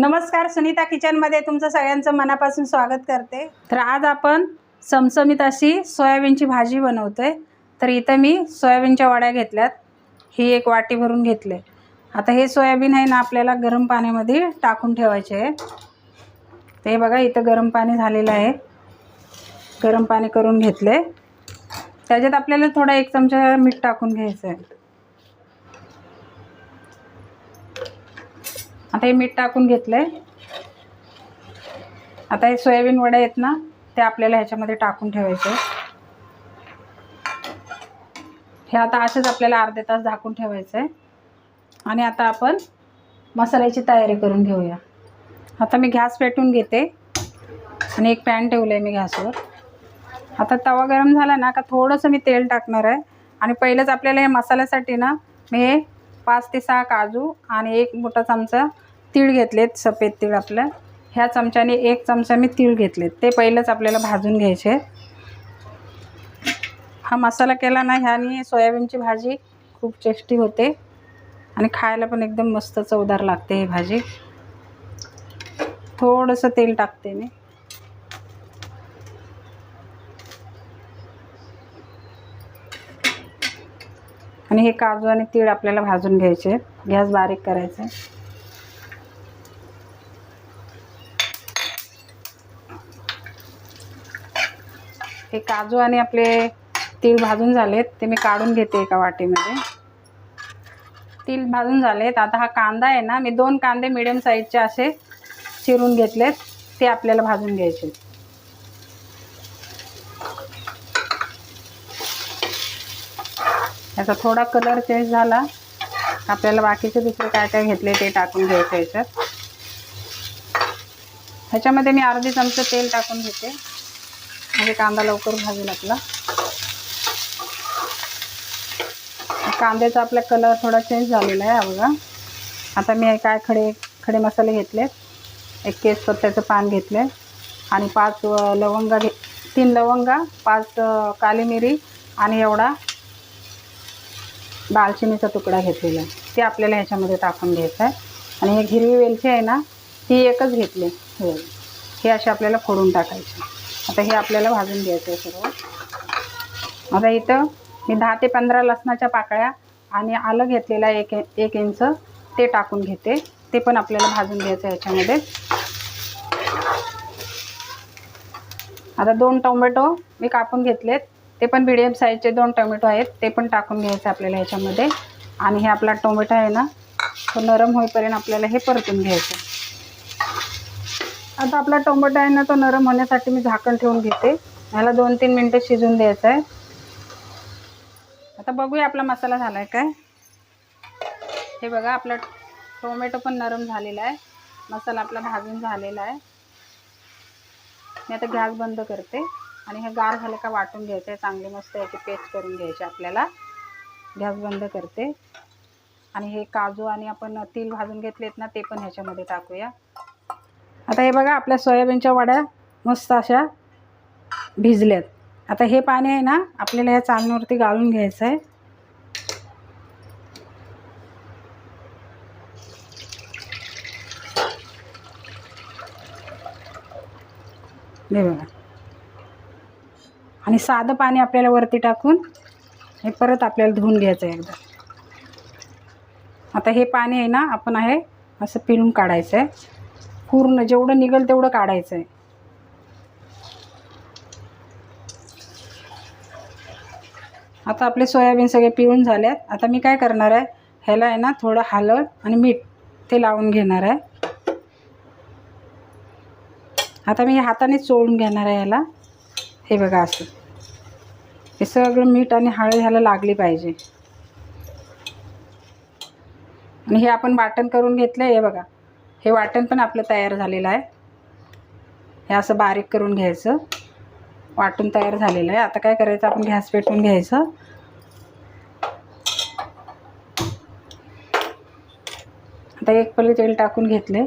नमस्कार सुनीता किचनमध्ये तुमचं सगळ्यांचं मनापासून स्वागत करते. तर आज आपण चमचमीत अशी सोयाबीनची भाजी बनवतोय. तर इथं मी सोयाबीनच्या वड्या घेतल्यात. ही एक वाटी भरून घेतले. आता हे सोयाबीन आहे ना आपल्याला गरम पाण्यामध्ये टाकून ठेवायचे आहे. ते बघा इथं गरम पाणी झालेलं आहे. गरम पाणी करून घेतले. त्याच्यात आपल्याला थोडा एक चमचा मीठ टाकून घ्यायचं आहे. आता हे मीठ टाकून घेतलं आहे आता हे सोयाबीन वड्या आहेत ना ते आपल्याला ह्याच्यामध्ये टाकून ठेवायचे. हे आता असेच आपल्याला अर्धे तास झाकून ठेवायचं आहे आणि आता आपण मसाल्याची तयारी करून घेऊया. आता मी गॅस पेटून घेते. आणि एक पॅन ठेवलं आहे मी गॅसवर. आता तवा गरम झाला ना का थोडंसं मी तेल टाकणार आहे. आणि पहिलंच आपल्याला हे मसाल्यासाठी ना मी हे पाच ते सहा काजू आणि एक मोठा चमचा तीळ घेतलेत सफेद तीळ आपलं. ह्या चमच्याने एक चमचा मी तीळ घेतलेत. ते पहिलंच आपल्याला भाजून घ्यायचे. हा मसाला केला ना ह्याने सोयाबीनची भाजी खूप टेस्टी होते. आणि खायला पण एकदम मस्त चवदार लागते ही भाजी. थोडंसं तेल टाकते मी. आणि हे काजू आणि तीळ आपल्याला भाजून घ्यायचे. गॅस बारीक करायचा. हे काजू आणि आपले तीळ भाजून झालेत. ते मी काढून घेते एका वाटीमध्ये. तीळ भाजून झालेत. आता हा कांदा आहे ना मी दोन कांदे मिडियम साईजचे असे चिरून घेतलेत. ते आपल्याला भाजून घ्यायचे याचा थोडा कलर चेंज झाला. आपल्याला बाकीचे दुसरे काय काय घेतले ते टाकून घ्यायचं याच्यात ह्याच्यामध्ये मी अर्धी चमचं तेल टाकून घेते. म्हणजे कांदा लवकर भाजून आपला. कांद्याचा आपला कलर थोडा चेंज झालेला आहे हा बघा. आता मी काय खडे खडे मसाले घेतले एक केस पत्त्याचं पान घेतले आणि पाच लवंगा घे तीन लवंगा पाच काली मिरी आणि एवढा दालचिनीचा तुकडा घेतलेला आहे. ते आपल्याला ह्याच्यामध्ये टाकून घ्यायचं आहे. आणि हे हिरवी वेलची आहे ना ती एकच घेतली हो. हे असे आपल्याला फोडून टाकायचे आता हे आपल्याला भाजून घ्यायचं आहे सर्व. आता इथं मी दहा ते पंधरा लसणाच्या पाकळ्या आणि आलं घेतलेलं एक एक इंच ते टाकून घेते. ते पण आपल्याला भाजून घ्यायचं आहे ह्याच्यामध्ये आता दोन टोमॅटो मी कापून घेतलेत. ते पण मिडियम साईजचे दोन टोमॅटो आहेत. ते पण टाकून घ्यायचं आपल्याला ह्याच्यामध्ये आणि हे आपला टोमॅटो आहे ना तो नरम होईपर्यंत आपल्याला हे परतून घ्यायचं आता आपला टोमॅटो आहे ना तो नरम होण्यासाठी मी झाकण ठेवून घेते. ह्याला दोन तीन मिनटं शिजून द्यायचं आहे. आता बघूया आपला मसाला झाला आहे काय. हे बघा आपला टोमॅटो पण नरम झालेला आहे. मसाला आपला भाजून झालेला आहे. मी आता गॅस बंद करते आणि हे गार झालं का वाटून घ्यायचं आहे चांगले मस्त याची पेस्ट करून घ्यायची आपल्याला. गॅस बंद करते. आणि हे काजू आणि आपण तेल भाजून घेतलेत ना ते पण ह्याच्यामध्ये टाकूया. आता हे बघा आपल्या सोयाबीनच्या वड्या मस्त अशा भिजल्यात. आता हे पाणी आहे ना आपल्याला ह्या चालण्यावरती गाळून घ्यायचं आहे. हे बघा. आणि साधं पाणी आपल्याला वरती टाकून हे परत आपल्याला धुवून घ्यायचं आहे एकदा. आता हे पाणी आहे ना आपण आहे असं पिळून काढायचं आहे. पूर्ण जेवढं निघेल तेवढं काढायचं आहे. आता आपले सोयाबीन सगळे पिळून झाल्यात आता मी काय करणार आहे? ह्याला आहे ना थोडं हलद आणि मीठ ते लावून घेणार आहे. आता मी हातानेच चोळून घेणार आहे ह्याला. हे बघा असं. हे सगळं मीठ आणि हळद ह्याला लागली पाहिजे. आणि हे आपण वाटण करून घेतलं हे बघा. हे वाटण पण आपलं तयार झालेलं आहे. हे असं बारीक करून घ्यायचं. वाटून तयार झालेलं आहे. आता काय करायचं? आपण गॅस पेटवून घ्यायचं. आता एक पल्ली तेल टाकून घेतले.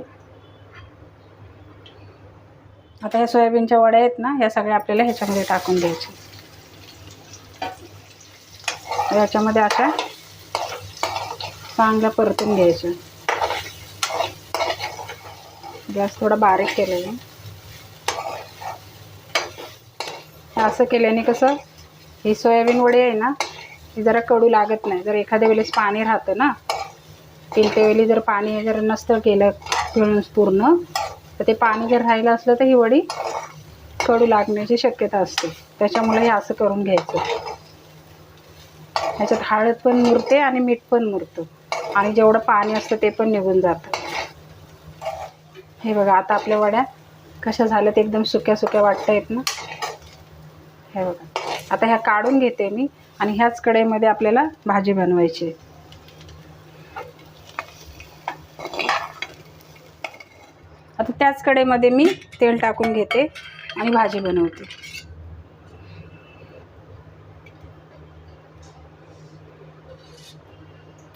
आता ह्या सोयाबीनच्या वड्या आहेत ना ह्या सगळ्या आपल्याला ह्याच्यामध्ये टाकून द्यायच्या. याच्यामध्ये अशा चांगल्या परतून घ्यायच्या. गॅस थोडा बारीक केलेला. असं केल्याने कसं ही सोयाबीन वडी आहे ना ही जरा कडू लागत नाही. जर एखाद्या वेळेस पाणी राहतं ना तिलते वेळी जर पाणी जर नसतं केलं पिळून पूर्ण तर ते पाणी जर राहिलं असलं तर ही वडी कडू लागण्याची शक्यता असते. त्याच्यामुळे हे असं करून घ्यायचं. ह्याच्यात हळद पण मुरते आणि मीठ पण मुरतं. आणि जेवढं पाणी असतं ते पण निघून जातं. हे बघा आता आपल्या वड्या कशा झाल्यात एकदम सुक्या सुक्या वाटत आहेत ना? हे बघा. आता ह्या काढून घेते मी आणि ह्याच कढईमध्ये आपल्याला भाजी बनवायची आता त्याच कढईमध्ये मी तेल टाकून घेते आणि भाजी बनवते.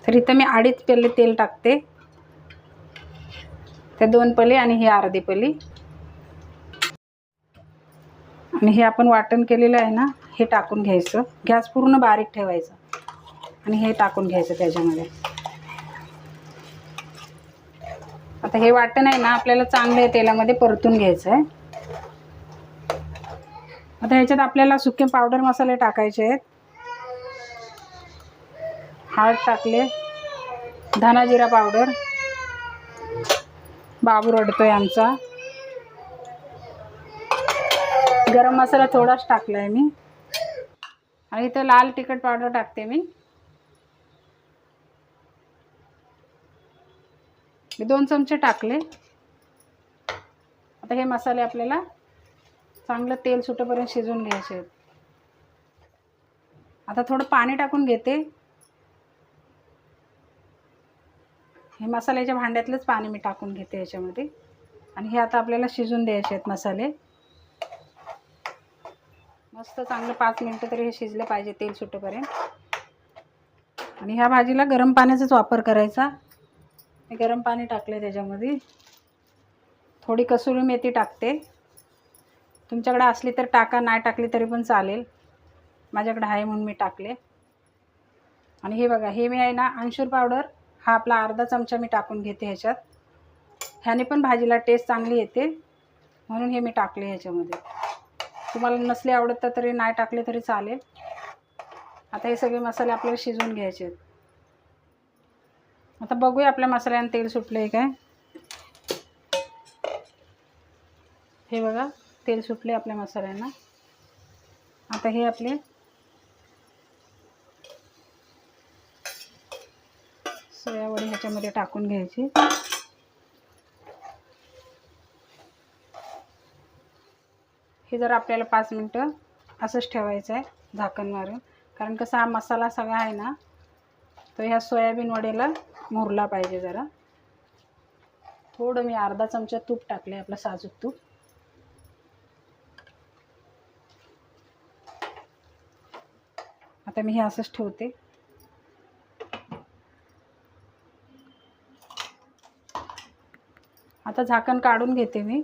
तर इथं मी अडीच पेले तेल टाकते. त्या दोन पली आणि ही अर्धी पली. आणि हे आपण वाटण केलेलं आहे ना हे टाकून घ्यायचं. गॅस पूर्ण बारीक ठेवायचं. आणि हे टाकून घ्यायचं त्याच्यामध्ये. आता हे वाटण आहे ना आपल्याला चांगलं तेलामध्ये परतून घ्यायचं आहे. आता ह्याच्यात आपल्याला सुके पावडर मसाले टाकायचे आहेत. हळद टाकले. धना जिरा पावडर. बाबू रडतोय आमचा. गरम मसाला थोडाच टाकला आहे मी. आणि इथं लाल तिखट पावडर टाकते मी. मी दोन चमचे टाकले. आता हे मसाले आपल्याला चांगलं तेल सुटेपर्यंत शिजवून घ्यायचे आहेत. आता थोडं पाणी टाकून घेते. हे मसाल्याच्या भांड्यातलंच पाणी मी टाकून घेते याच्यामध्ये. आणि हे आता आपल्याला शिजून द्यायचे आहेत मसाले. मस्त चांगलं पाच मिनटं तरी हे शिजलं पाहिजे तेल सुटेपर्यंत. आणि ह्या भाजीला गरम पाण्याचाच वापर करायचा. मी गरम पाणी टाकले त्याच्यामध्ये. थोडी कसुरी मेथी टाकते. तुमच्याकडे असली तर टाका नाही टाकली तरी पण चालेल. माझ्याकडे आहे म्हणून मी टाकले. आणि हे बघा हे मी आहे ना अंशूर पावडर हा आपला अर्धा चमचा मी टाकून घेते ह्याच्यात. ह्याने पण भाजीला टेस्ट चांगली येते. म्हणून हे मी टाकले ह्याच्यामध्ये. तुम्हाला नसले आवडत तर तरी नाही टाकले तरी चालेल. आता हे सगळे मसाले आपल्याला शिजवून घ्यायचे आहेत. आता बघूया आपल्या मसाल्यानं तेल सुटलं आहे काय. हे बघा तेल सुटले आपल्या मसाल्यांना. आता हे आपले याच्यामध्ये टाकून घ्यायची. हे जर आपल्याला पाच मिनटं असंच ठेवायचं आहे झाकण मारून. कारण कसं हा मसाला सगळा आहे ना तो ह्या सोयाबीन वडेला मुरला पाहिजे जरा. थोडं मी अर्धा चमचा तूप टाकले आपलं साजूक तूप. आता मी हे असंच ठेवते. आता झाकण काढून घेते मी.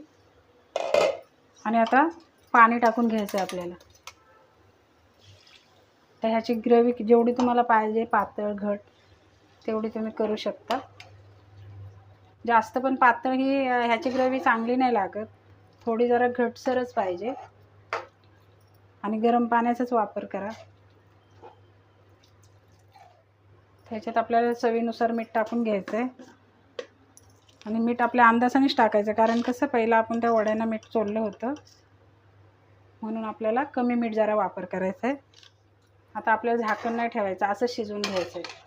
आणि आता पाणी टाकून घ्यायचं आहे आपल्याला. तर ह्याची ग्रेव्ही जेवढी तुम्हाला पाहिजे पातळ घट तेवढी तुम्ही करू शकता. जास्त पण पातळ ही ह्याची ग्रेव्ही चांगली नाही लागत. थोडी जरा घटसरच पाहिजे. आणि गरम पाण्याचाच वापर करा. त्याच्यात आपल्याला चवीनुसार मीठ टाकून घ्यायचं आहे आणि मीठ आपल्या अंदाजानेच टाकायचं कारण कसं पहिलं आपण त्या वड्यांना मीठ चोललं होतं. म्हणून आपल्याला कमी मीठ जरा वापर करायचा आहे. आता आपल्याला झाकण नाही ठेवायचं असं शिजवून घ्यायचं आहे.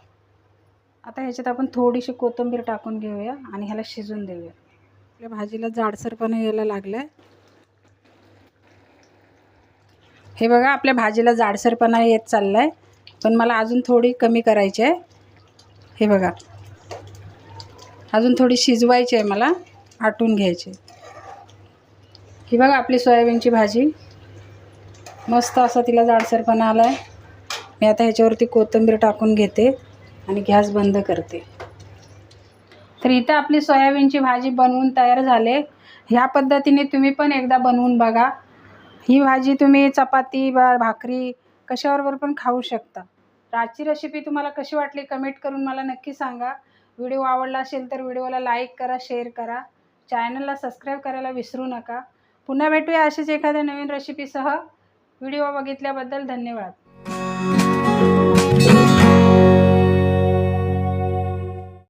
आता ह्याच्यात आपण थोडीशी कोथिंबीर टाकून घेऊया आणि ह्याला शिजून देऊया. आपल्या भाजीला जाडसरपणा यायला लागलं आहे हे बघा आपल्या भाजीला जाडसरपणा येत चालला आहे पण मला अजून थोडी कमी करायची आहे. हे बघा. अजून थोडी शिजवायची आहे मला आटून घ्यायची. ही बघा आपली सोयाबीनची भाजी. मस्त असा तिला जाडसरपणा आला आहे मी आता ह्याच्यावरती कोथिंबीर टाकून घेते आणि गॅस बंद करते. तर इथं आपली सोयाबीनची भाजी बनवून तयार झाले. ह्या पद्धतीने तुम्ही पण एकदा बनवून बघा. ही भाजी तुम्ही चपाती बा भाकरी कशाबरोबर पण खाऊ शकता. तर आजची रेसिपी तुम्हाला कशी वाटली कमेंट करून मला नक्की सांगा. व्हिडिओ आवडला असेल तर व्हिडिओला लाईक करा शेअर करा. चॅनलला सबस्क्राईब करायला विसरू नका. पुन्हा भेटूया अशीच एखाद्या नवीन रेसिपीसह व्हिडिओ बघितल्याबद्दल धन्यवाद.